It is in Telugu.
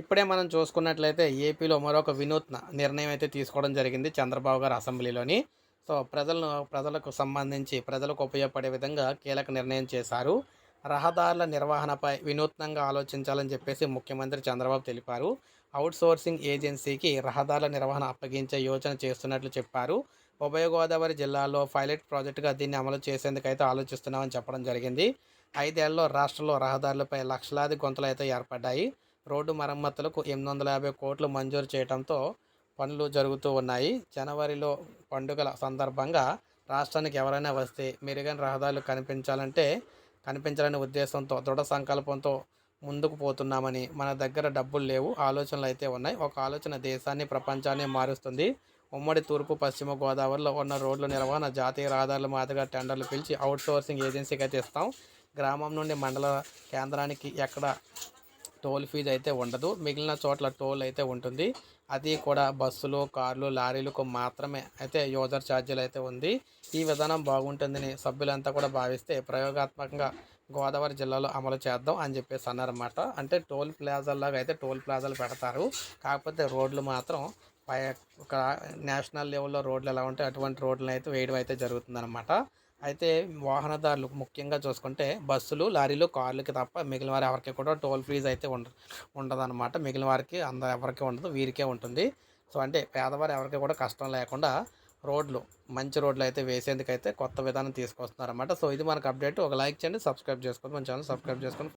ఇప్పుడే మనం చూసుకున్నట్లయితే ఏపీలో మరొక వినూత్న నిర్ణయం అయితే తీసుకోవడం జరిగింది చంద్రబాబు గారు అసెంబ్లీలోని. సో ప్రజలను ప్రజలకు సంబంధించి ప్రజలకు ఉపయోగపడే విధంగా కీలక నిర్ణయం చేశారు. రహదారుల నిర్వహణపై వినూత్నంగా ఆలోచించాలని చెప్పేసి ముఖ్యమంత్రి చంద్రబాబు తెలిపారు. అవుట్ సోర్సింగ్ ఏజెన్సీకి రహదారుల నిర్వహణ అప్పగించే యోచన చేస్తున్నట్లు చెప్పారు. ఉభయ గోదావరి జిల్లాలో పైలట్ ప్రాజెక్టుగా దీన్ని అమలు చేసేందుకు అయితే ఆలోచిస్తున్నామని చెప్పడం జరిగింది. ఐదేళ్ళలో రాష్ట్రంలో రహదారులపై లక్షలాది గుంతలు అయితే ఏర్పడ్డాయి. రోడ్డు మరమ్మతులకు ఎనిమిది వందల యాభై కోట్లు మంజూరు చేయడంతో పనులు జరుగుతూ ఉన్నాయి. జనవరిలో పండుగల సందర్భంగా రాష్ట్రానికి ఎవరైనా వస్తే మెరుగైన రహదారులు కనిపించాలంటే కనిపించాలనే ఉద్దేశంతో దృఢ సంకల్పంతో ముందుకు పోతున్నామని మన దగ్గర డబ్బులు లేవు ఆలోచనలు అయితే ఉన్నాయి. ఒక ఆలోచన దేశాన్ని ప్రపంచాన్ని మారుస్తుంది. ఉమ్మడి తూర్పు పశ్చిమ గోదావరిలో ఉన్న రోడ్ల నిర్వహణ జాతీయ రహదారుల మాదిరిగా టెండర్లు పిలిచి అవుట్సోర్సింగ్ ఏజెన్సీకి అయితే ఇస్తాం. గ్రామం నుండి మండల కేంద్రానికి ఎక్కడ టోల్ ఫీజు అయితే ఉండదు. మిగిలిన చోట్ల టోల్ అయితే ఉంటుంది. అది కూడా బస్సులు కార్లు లారీలకు మాత్రమే అయితే యూజర్ ఛార్జీలు అయితే ఉంది. ఈ విధానం బాగుంటుందని సభ్యులంతా కూడా భావిస్తే ప్రయోగాత్మకంగా గోదావరి జిల్లాలో అమలు చేద్దాం అని చెప్పేసి అన్నారన్నమాట. అంటే టోల్ ప్లాజాల్లాగా అయితే టోల్ ప్లాజాలు పెడతారు. కాకపోతే రోడ్లు మాత్రం పై ఒక నేషనల్ లెవెల్లో రోడ్లు ఎలా ఉంటే అటువంటి రోడ్లను అయితే వేయడం అయితే జరుగుతుందన్నమాట. అయితే వాహనదారులు ముఖ్యంగా చూసుకుంటే బస్సులు లారీలు కార్లకి తప్ప మిగిలిన వారు ఎవరికి కూడా టోల్ ఫీజు అయితే ఉండ ఉండదన్నమాట. మిగిలిన వారికి అంద ఎవరికి ఉండదు వీరికే ఉంటుంది. సో అంటే పేదవారు ఎవరికి కూడా కష్టం లేకుండా రోడ్లు మంచి రోడ్లు అయితే వేసేందుకైతే కొత్త విధానం తీసుకొస్తున్నారన్నమాట. సో ఇది మనకు అప్డేట్. ఒక లైక్ చేయండి సబ్స్క్రైబ్ చేసుకోండి మన ఛానల్ సబ్స్క్రైబ్ చేసుకొని